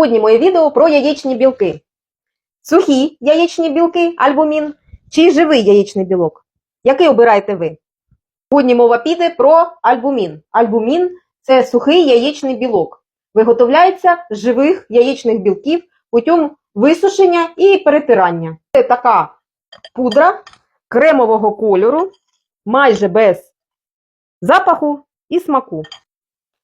Сьогодні моє відео про яєчні білки. Сухі яєчні білки, альбумін, чи живий яєчний білок? Який обираєте ви? Сьогодні мова піде про альбумін. Альбумін це сухий яєчний білок. Виготовляється з живих яєчних білків путем висушення і перетирання. Це така пудра кремового кольору, майже без запаху і смаку.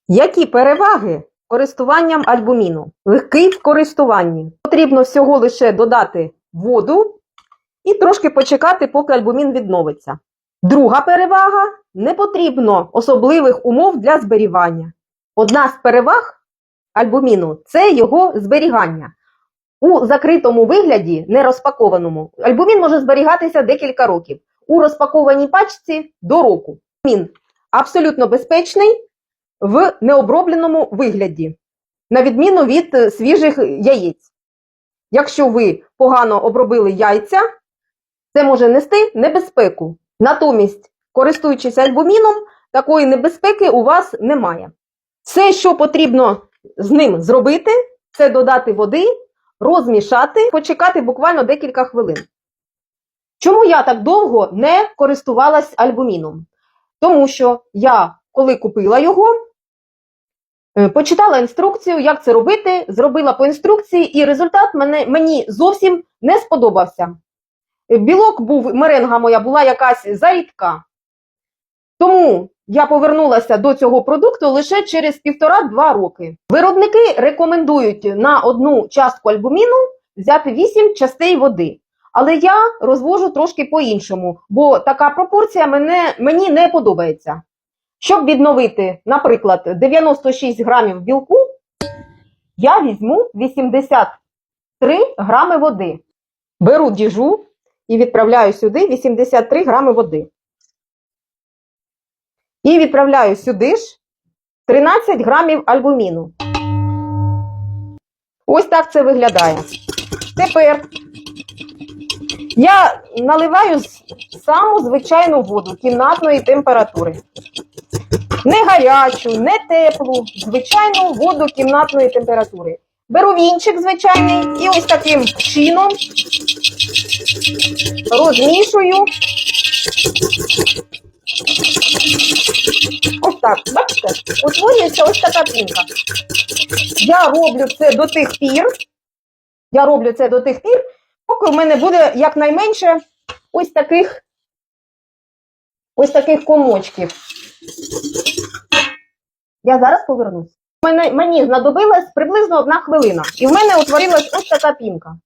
Які переваги користуванням альбуміну? Легкий в користуванні. Потрібно всього лише додати воду і трошки почекати, поки альбумін відновиться. Друга перевага не потрібно особливих умов для зберігання. Одна з переваг альбуміну це його зберігання. У закритому вигляді, не розпакованому, альбумін може зберігатися декілька років. У розпакованій пачці до року. Альбумін абсолютно безпечний в необробленому вигляді, на відміну від е, свіжих яєць. Якщо ви погано обробили яйця, це може нести небезпеку. Натомість, користуючись альбуміном, такої небезпеки у вас немає. Все, що потрібно з ним зробити, це додати води, розмішати, почекати буквально декілька хвилин. Чому я так довго не користувалась альбуміном? Тому що я, коли купила його, почитала інструкцію, як це робити, зробила по інструкції, і результат мене, мені зовсім не сподобався. Е, Білок був, меренга моя була якась зарідка. Тому я повернулася до цього продукту лише через півтора-два роки. Виробники рекомендують на одну частку альбуміну взяти 8 частей води. Але я розвожу трошки по-іншому, бо така пропорція мене, мені не подобається. Щоб відновити, наприклад, 96 грамів білку, я візьму 83 грами води. Беру діжу і відправляю сюди 83 грами води. І відправляю сюди ж 13 грамів альбуміну. Ось так це виглядає. Тепер я наливаю саму звичайну воду кімнатної температури. Не гарячу, не теплу, звичайну воду кімнатної температури. Беру вінчик звичайний і ось таким чином розмішую. Ось так, бачите, утворюється ось така пінка. Я роблю це до тих пір. Я роблю це до тих пір, поки в мене буде якнайменше ось таких ось таких комочків. Я зараз повернусь. Мене, мені знадобилась приблизно одна хвилина, і в мене утворилась ось така пінка.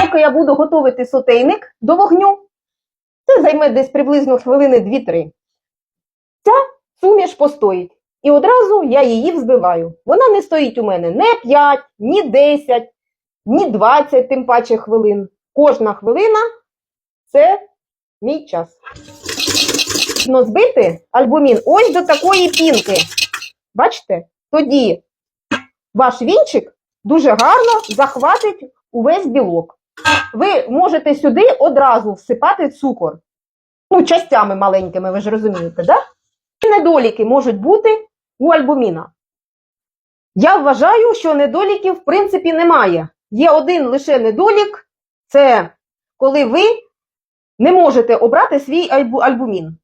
Поки я буду готувати сотейник до вогню, це займе десь приблизно хвилини 2-3. Ця суміш постоїть. І одразу я її взбиваю. Вона не стоїть у мене не 5, ні 10, ні 20, тим паче хвилин. Кожна хвилина це мій час. Потрібно збити альбумін ось до такої пінки. Бачите? Тоді ваш вінчик дуже гарно захватить увесь білок. Ви можете сюди одразу всипати цукор. Ну, частями маленькими, ви ж розумієте, да? Недоліки можуть бути у альбуміна. Я вважаю, що недоліків в принципі немає. Є один лише недолік це коли ви не можете обрати свій альбумін.